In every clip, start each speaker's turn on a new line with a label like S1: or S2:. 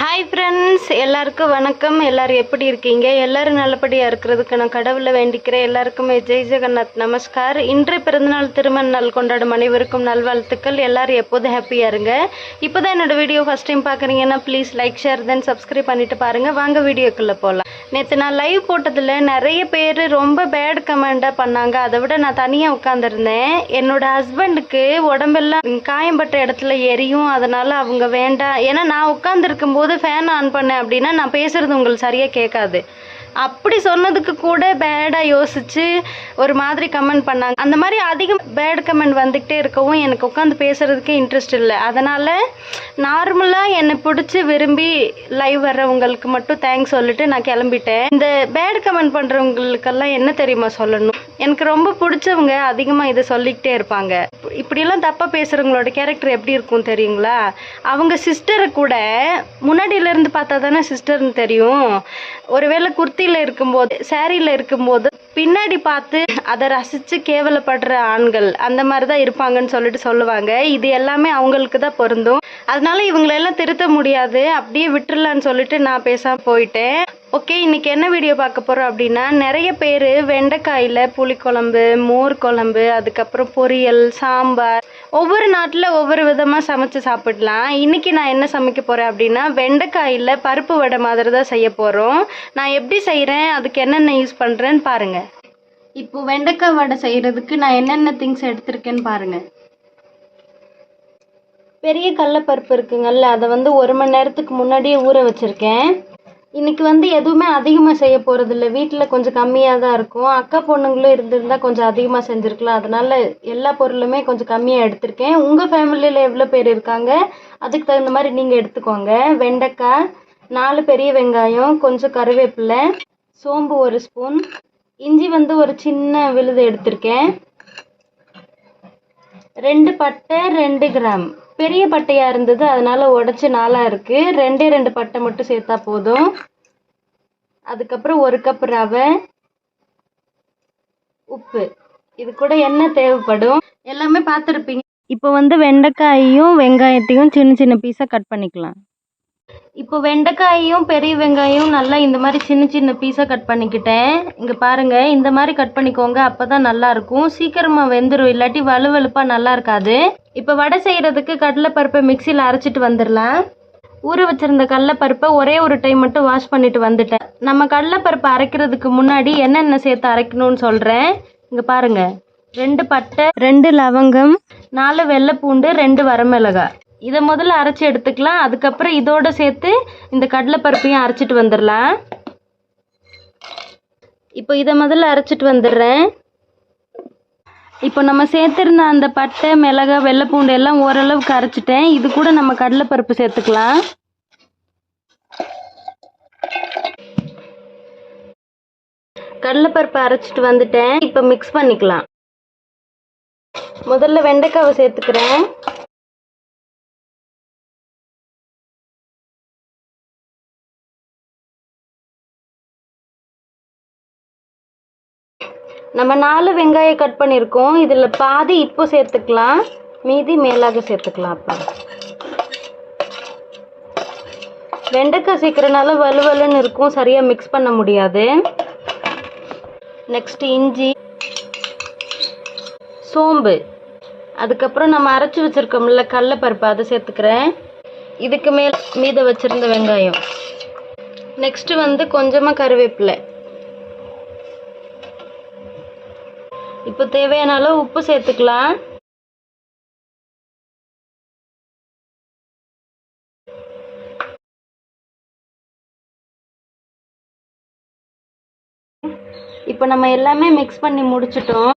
S1: Hi friends எல்லாருக்கும் வணக்கம். எல்லோரும் எப்படி இருக்கீங்க? எல்லோரும் நல்லபடியாக இருக்கிறதுக்கு நான் கடவுளை வேண்டிக்கிறேன். எல்லாருக்குமே ஜெய் ஜெகநாத் நமஸ்கார். இன்று பிறந்தநாள் திருமண நாள் கொண்டாடும் அனைவருக்கும் நல்வாழ்த்துக்கள். எல்லோரும் எப்போதும் ஹாப்பியாக இருங்க. இப்போ தான் என்னோட வீடியோ ஃபஸ்ட் டைம் பார்க்குறீங்கன்னா please like share then subscribe பண்ணிட்டு பாருங்கள் வாங்க வீடியோக்குள்ளே போகலாம் நேற்று நான் லைவ் போட்டதில் நிறைய பேர் ரொம்ப பேட் கமெண்டாக பண்ணாங்க. அதை விட நான் தனியாக உட்காந்துருந்தேன் என்னோட ஹஸ்பண்டுக்கு உடம்பெல்லாம் காயம்பட்ட இடத்துல எரியும். அதனால் அவங்க வேண்டாம். ஏன்னா நான் உட்காந்துருக்கும் போது ஃபேன் ஆன் பண்ணேன் அப்படின்னா நான் பேசுறது உங்களுக்கு சரியாக கேட்காது. அப்படி சொன்னதுக்கு கூட பேடாக யோசிச்சு ஒரு மாதிரி கமெண்ட் பண்ணாங்க. அந்த மாதிரி அதிகம் பேட் கமெண்ட் வந்துக்கிட்டே இருக்கவும் எனக்கு உட்காந்து பேசுகிறதுக்கே இன்ட்ரெஸ்ட் இல்லை. அதனால் நார்மலாக என்னை பிடிச்சி விரும்பி லைவ் வர்றவங்களுக்கு மட்டும் தேங்க்ஸ் சொல்லிட்டு நான் கிளம்பிட்டேன். இந்த பேட் கமெண்ட் பண்ணுறவங்களுக்கெல்லாம் என்ன தெரியுமா சொல்லணும்? எனக்கு ரொம்ப பிடிச்சவங்க அதிகமாக இதை சொல்லிக்கிட்டே இருப்பாங்க. இப்படியெல்லாம் தப்பாக பேசுகிறவங்களோட கேரக்டர் எப்படி இருக்கும் தெரியுங்களா? அவங்க சிஸ்டரை கூட முன்னாடியிலேருந்து பார்த்தா தானே சிஸ்டர்னு தெரியும். ஒருவேளை குர்த்தியில் இருக்கும்போது சேரீல இருக்கும்போது பின்னாடி பார்த்து அதை ரசித்து கேவலப்படுற ஆண்கள் அந்த மாதிரி தான் இருப்பாங்கன்னு சொல்லிட்டு சொல்லுவாங்க. இது எல்லாமே அவங்களுக்கு தான் பொருந்தும். அதனால இவங்களெல்லாம் திருத்த முடியாது. அப்படியே விட்டுறலான்னு சொல்லிட்டு நான் பேசாம போயிட்டேன். ஓகே இன்னைக்கு என்ன வீடியோ பார்க்க போறோம் அப்படின்னா நிறைய பேர் வெண்டைக்காயில புளிக்குழம்பு மோர் குழம்பு அதுக்கப்புறம் பொரியல் சாம்பார் ஒவ்வொரு நாட்டில் ஒவ்வொரு விதமாக சமைச்சு சாப்பிடலாம். இன்னைக்கு நான் என்ன சமைக்க போறேன் அப்படின்னா வெண்டைக்காயில பருப்பு வடை மாதிரி தான் செய்ய போறோம். நான் எப்படி செய்கிறேன் அதுக்கு என்னென்ன யூஸ் பண்ணுறேன்னு பாருங்க. இப்போ வெண்டைக்காய் வடை செய்கிறதுக்கு நான் என்னென்ன திங்ஸ் எடுத்திருக்கேன்னு பாருங்க. பெரிய கடலப்பருப்பு இருக்குங்கல்ல அதை வந்து ஒரு மணி நேரத்துக்கு முன்னாடியே ஊற வச்சுருக்கேன். இன்னைக்கு வந்து எதுவுமே அதிகமாக செய்ய போகிறதில்ல வீட்டில் கொஞ்சம் கம்மியாக தான் இருக்கும். அக்கா பொண்ணுங்களும் இருந்திருந்தா கொஞ்சம் அதிகமாக செஞ்சுருக்கலாம். அதனால எல்லா பொருளுமே கொஞ்சம் கம்மியாக எடுத்திருக்கேன். உங்கள் ஃபேமிலியில் எவ்வளோ பேர் இருக்காங்க? அதுக்கு தகுந்த மாதிரி நீங்கள் எடுத்துக்கோங்க. வெண்டைக்காய் நாலு பெரிய வெங்காயம் கொஞ்சம் கருவேப்பிலை சோம்பு ஒரு ஸ்பூன் இஞ்சி வந்து ஒரு சின்ன விழுது எடுத்திருக்கேன். ரெண்டு பட்டை ரெண்டு கிராம். பெரிய பட்டையாக இருந்தது அதனால் உடச்சி நாளாக இருக்குது ரெண்டே ரெண்டு பட்டை மட்டும் சேர்த்தா போதும். அதுக்கப்புறம் ஒரு கப் ரவை உப்பு. இது கூட என்ன தேவைப்படும். எல்லாமே பார்த்துருப்பீங்க. இப்போ வந்து வெண்டைக்காயையும் வெங்காயத்தையும் சின்ன சின்ன பீஸாக கட் பண்ணிக்கலாம். இப்போ வெண்டைக்காயும் பெரிய வெங்காயம் நல்லா இந்த மாதிரி சின்ன சின்ன பீஸாக கட் பண்ணிக்கிட்டேன். இங்கே பாருங்கள் இந்த மாதிரி கட் பண்ணிக்கோங்க அப்போ தான் நல்லாயிருக்கும் சீக்கிரமாக வெந்துடும் இல்லாட்டி வலுவலுப்பாக நல்லா இருக்காது. இப்போ வடை செய்கிறதுக்கு கடலைப்பருப்பை மிக்சியில் அரைச்சிட்டு வந்துடலாம். ஊற வச்சிருந்த கடலைப்பருப்பை ஒரே ஒரு டைம் மட்டும் வாஷ் பண்ணிட்டு வந்துட்டேன். நம்ம கடலைப்பருப்பை அரைக்கிறதுக்கு முன்னாடி என்னென்ன சேர்த்து அரைக்கணும்னு சொல்கிறேன் இங்கே பாருங்கள் ரெண்டு பட்டை ரெண்டு லவங்கம் நாலு வெள்ளைப்பூண்டு ரெண்டு வரமிளகாய். இதை முதல்ல அரைச்சி எடுத்துக்கலாம். அதுக்கப்புறம் இதோட சேர்த்து இந்த கடலைப்பருப்பையும் அரைச்சிட்டு வந்துடலாம். இப்போ இதை முதல்ல அரைச்சிட்டு வந்துடுறேன். இப்போ நம்ம சேர்த்துருந்த அந்த பட்டை மிளகாய் வெள்ளைப்பூண்டு எல்லாம் ஓரளவுக்கு அரைச்சிட்டேன். இது கூட நம்ம கடலைப்பருப்பு சேர்த்துக்கலாம். கடலைப்பருப்பு அரைச்சிட்டு வந்துட்டேன். இப்போ மிக்ஸ் பண்ணிக்கலாம். முதல்ல வெண்டைக்காவை சேர்த்துக்கிறேன். நம்ம நாலு வெங்காயம் கட் பண்ணியிருக்கோம் இதில் பாதி இப்போ சேர்த்துக்கலாம். மீதி மேலாக சேர்த்துக்கலாம் அப்போ. வெண்டைக்காய் சேர்க்குறனால வலுவலுன்னு இருக்கும். சரியாக மிக்ஸ் பண்ண முடியாது. நெக்ஸ்ட் இஞ்சி சோம்பு. அதுக்கப்புறம் நம்ம அரைச்சி வச்சுருக்கோம்ல கடலப்பருப்பு அதை சேர்த்துக்கிறேன். இதுக்கு மேல் மீத வச்சுருந்த வெங்காயம். நெக்ஸ்ட்டு வந்து கொஞ்சமாக கருவேப்பிலை. இப்போ தேவையான அளவு உப்பு சேர்த்துக்கலாம். இப்போ நம்ம எல்லாமே மிக்ஸ் பண்ணி முடிச்சிட்டோம்.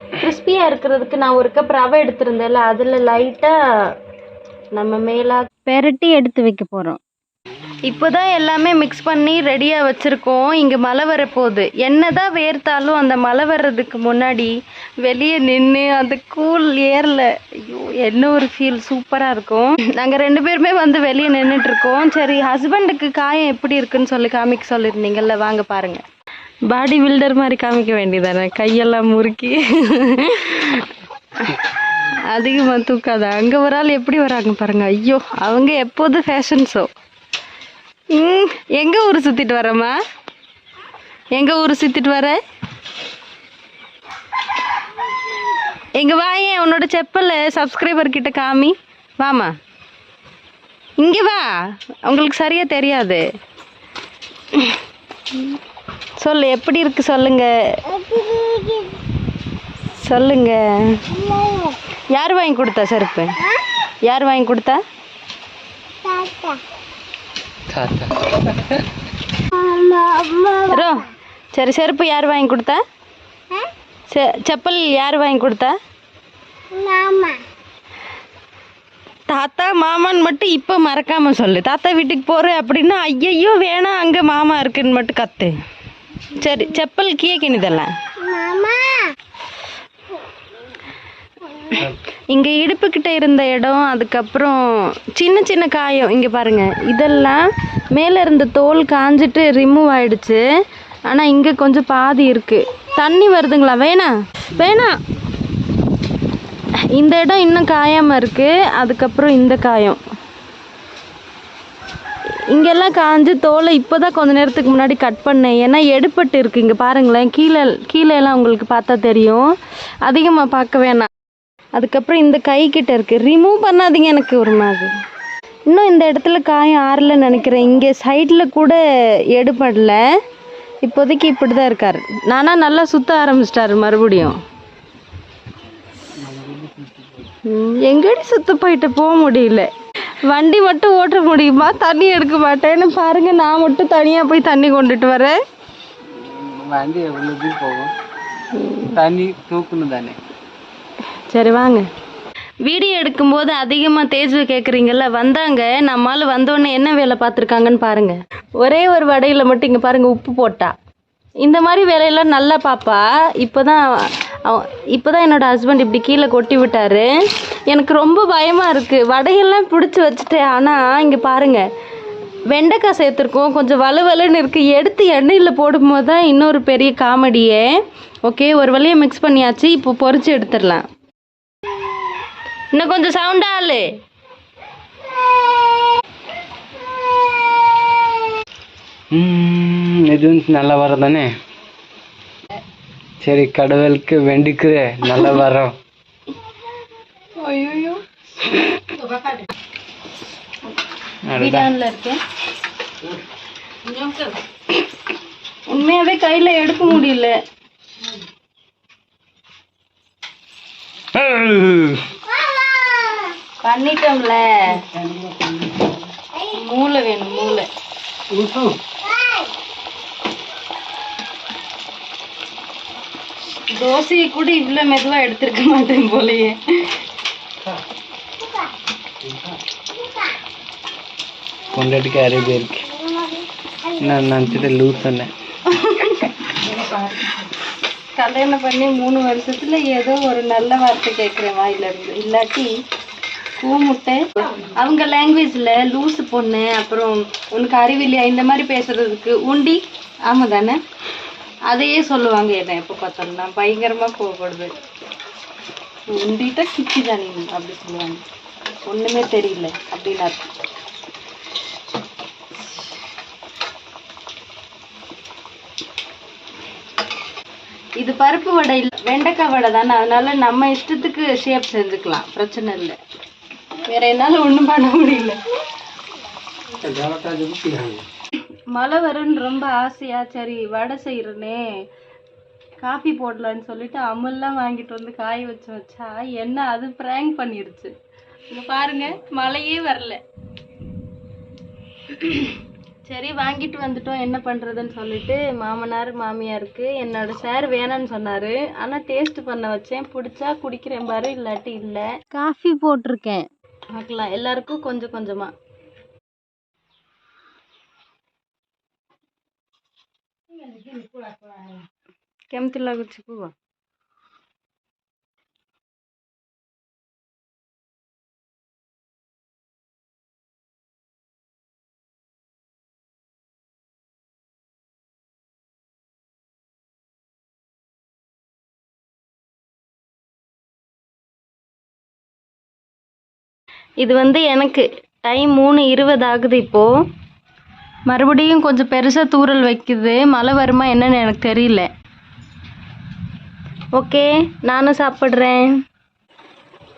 S1: கிறிஸ்பியாக இருக்கிறதுக்கு நான் ஒரு கப் ரவை எடுத்திருந்தேன்ல அதில் லைட்டாக நம்ம மேலாக பெரட்டி எடுத்து வைக்க போகிறோம் இப்போதான் எல்லாமே மிக்ஸ் பண்ணி ரெடியாக வச்சுருக்கோம். இங்கே மழை வரப்போகுது. என்னதான் வேர்த்தாலும் அந்த மழை வர்றதுக்கு முன்னாடி வெளியே நின்று அந்த கூல் ஏரில் ஐயோ என்ன ஒரு ஃபீல் சூப்பராக இருக்கும். நாங்கள் ரெண்டு பேருமே வந்து வெளியே நின்றுட்டுருக்கோம் சரி ஹஸ்பண்டுக்கு காயம் எப்படி இருக்குன்னு சொல்லி காமிக்க சொல்லியிருந்தீங்கல்ல வாங்க பாருங்கள் பாடி பில்டர் மாதிரி காமிக்க வேண்டியதானே? கையெல்லாம் முறுக்கி. அதிகமாக தூக்காத. அங்கே ஒரு ஆள் எப்படி வராங்க பாருங்க. ஐயோ அவங்க எப்போதும் ஃபேஷன் ஷோ இங் எங்க ஊர் சுத்திட்டு வரம்மா எங்க ஊர் சுத்திட்டு வர? எங்க வாயேன் உன்னோட செப்பல் சப்ஸ்கிரைபர் கிட்ட காமி? வாமா இங்க வா. உங்களுக்கு சரியா தெரியாது. சொல்லு எப்படி இருக்கு சொல்லுங்க. சொல்லுங்க. யார் வாங்கி கொடுத்தா செருப்பு? யார் வாங்கி கொடுத்தா? ரோ சரி செருப்பு யார் வாங்கி கொடுத்தா? செ- செப்பல் யார் வாங்கி கொடுத்தா? தாத்தா மாமான்னு மட்டும் இப்போ மறக்காம சொல்லு. தாத்தா வீட்டுக்கு போகிறேன் அப்படின்னா ஐயையோ வேணாம் அங்கே மாமா இருக்குன்னு மட்டும் கத்து. சரி செப்பல் கீழே கிணிதெல்லாம் இங்கே இடுப்புக்கிட்ட இருந்த இடம் அதுக்கப்புறம் சின்ன சின்ன காயம். இங்கே பாருங்கள் இதெல்லாம் மேலே இருந்த தோல் காஞ்சிட்டு ரிமூவ் ஆயிடுச்சு. ஆனால் இங்கே கொஞ்சம் பாதி இருக்குது தண்ணி வருதுங்களா? வேணா வேணா. இந்த இடம் இன்னும் காயாமல் இருக்குது அதுக்கப்புறம் இந்த காயம். இங்கெல்லாம் காஞ்சு தோலை இப்போ தான் கொஞ்ச நேரத்துக்கு முன்னாடி கட் பண்ணேன். ஏன்னா எடுப்பட்டு இருக்குது இங்கே பாருங்களேன். கீழே கீழே எல்லாம் உங்களுக்கு பார்த்தா தெரியும். அதிகமாக பார்க்க வேணாம். அதுக்கப்புறம் இந்த கை கிட்ட இருக்கு. ரிமூவ் பண்ணாதீங்க எனக்கு ஒரு மாதிரி. இன்னும் இந்த இடத்துல காயம் ஆறல நினைக்கிறேன். இங்கே சைடில் கூட எடுபடல. இப்போதைக்கு இப்படி தான் இருக்கார். நானா நல்லா சுத்த ஆரம்பிச்சிட்டாரு மறுபடியும். எங்கடி சுத்த போயிட்டு போக முடியல. வண்டி மட்டும் ஓட்ட முடியுமா? தண்ணி எடுக்க மாட்டேன்னு பாருங்க. நான் மட்டும் தனியாக போய் தண்ணி கொண்டுட்டு வரேன்.
S2: வண்டி எவ்வளோ போகும்? தண்ணி தூக்கணும் தானே.
S1: சரி வாங்க. வீடியோ எடுக்கும்போது அதிகமாக தேஜு கேட்குறீங்கல்ல வந்தாங்க. நம்மால் வந்தோடனே என்ன வேலை பார்த்துருக்காங்கன்னு பாருங்கள் ஒரே ஒரு வடையில் மட்டும் இங்கே பாருங்கள் உப்பு போட்டா. இந்த மாதிரி வேலையெல்லாம் நல்லா பாப்பா. இப்போ தான் அவ- இப்போதான் என்னோடய ஹஸ்பண்ட் இப்படி கீழே கொட்டி விட்டார். எனக்கு ரொம்ப பயமாக இருக்குது வடையெல்லாம் பிடிச்சி வச்சுட்டேன். ஆனால் இங்கே பாருங்க. வெண்டைக்காய் சேர்த்துருக்கோம். கொஞ்சம் வலுவலுன்னு இருக்குது எடுத்து எண்ணெயில் போடும்போது தான் இன்னொரு பெரிய காமெடியே. ஓகே ஒரு வழியை மிக்ஸ் பண்ணியாச்சு. இப்போ பொறிச்சு எடுத்துடலாம். இன்னும் கொஞ்சம் சவுண்டா ஆளு
S2: இது வந்து நல்லா வரும் தானே? சரி கடவுளுக்கு வேண்டிக்கிறேன் நல்லா வரும்.
S1: உண்மையாவே கையில எடுக்க முடியல. பண்ணிட்டோம்ல. மூளை வேணும் மூளை. தோசையை கூட இவ்வளவு மெதுவா எடுத்திருக்க மாட்டேன் போலயே.
S2: பொண்டாட்டிக்கு அறிவு இருக்கு. நான் நினச்சிட்டு லூஸ் சொன்னேன்
S1: கல்யாணம் பண்ணி மூணு வருஷத்துல ஏதோ ஒரு நல்ல வார்த்தை கேட்குறேன் வாயில இருந்து இல்லாட்டி கூமுட்டை அவங்க லாங்குவேஜ்ல லூசு பொண்ணு அப்புறம் உனக்கு அறிவில்லையா இந்த மாதிரி பேசுறதுக்கு உண்டி ஆமா தானே? அதையே சொல்லுவாங்க என்ன எப்போ பார்த்தாலும். நான் பயங்கரமா கோவப்படுவேன். உண்டிட்ட கிச்சி தானே அப்படி சொல்லுவாங்க. ஒண்ணுமே தெரியல அப்படின்னு அர்த்தம். இது பருப்பு வடை இல்லை வெண்டைக்காய் வடை தானே. அதனால நம்ம இஷ்டத்துக்கு ஷேப் செஞ்சுக்கலாம் பிரச்சனை இல்லை. வேற என்னால ஒண்ணும் பண்ண முடியல. மழை வரும்னு ரொம்ப ஆசையா சரி வடை செய்யறனே காஃபி போடலான்னு சொல்லிட்டு அமுல்லாம் வாங்கிட்டு வந்து காய வச்சு வச்சா என்ன அது ப்ராங்க் பண்ணிருச்சு. இங்க பாருங்க மழையே வரல. சரி வாங்கிட்டு வந்துட்டோம் என்ன பண்ணுறதுன்னு சொல்லிட்டு மாமனார் மாமியாருக்கு என்னோட சார் வேணான்னு சொன்னார். ஆனால் டேஸ்ட் பண்ண வச்சேன். பிடிச்சா குடிக்கிறேன் பாரு இல்லாட்டி இல்லை. காஃபி போட்டிருக்கேன். பார்க்கலாம் எல்லாருக்கும் கொஞ்சம் கொஞ்சமா କେମିତି ଲାଗୁଛି କୁହ இது வந்து எனக்கு டைம் மூணு இருபது ஆகுது இப்போது மறுபடியும் கொஞ்சம் பெருசாக தூறல் வைக்குது. மழை வருமா என்னன்னு எனக்கு தெரியல. ஓகே நானும் சாப்பிட்றேன்.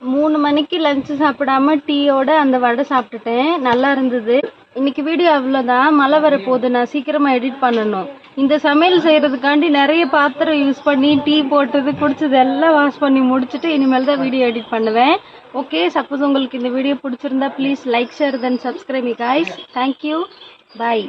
S1: மூணு மணிக்கு லஞ்சு சாப்பிடாம டீயோட அந்த வடை சாப்பிட்டுட்டேன். நல்லா இருந்தது. இன்னைக்கு வீடியோ அவ்வளோதான் மழை வர போகுது. நான் சீக்கிரமாக எடிட் பண்ணணும். இந்த சமையல் செய்கிறதுக்காண்டி நிறைய பாத்திரம் யூஸ் பண்ணி டீ போட்டது குடிச்சது எல்லாம் வாஷ் பண்ணி முடிச்சுட்டு இனிமேல் தான் வீடியோ எடிட் பண்ணுவேன். ஓகே சப்போஸ் உங்களுக்கு இந்த வீடியோ பிடிச்சிருந்தா please like share then subscribe guys thank you bye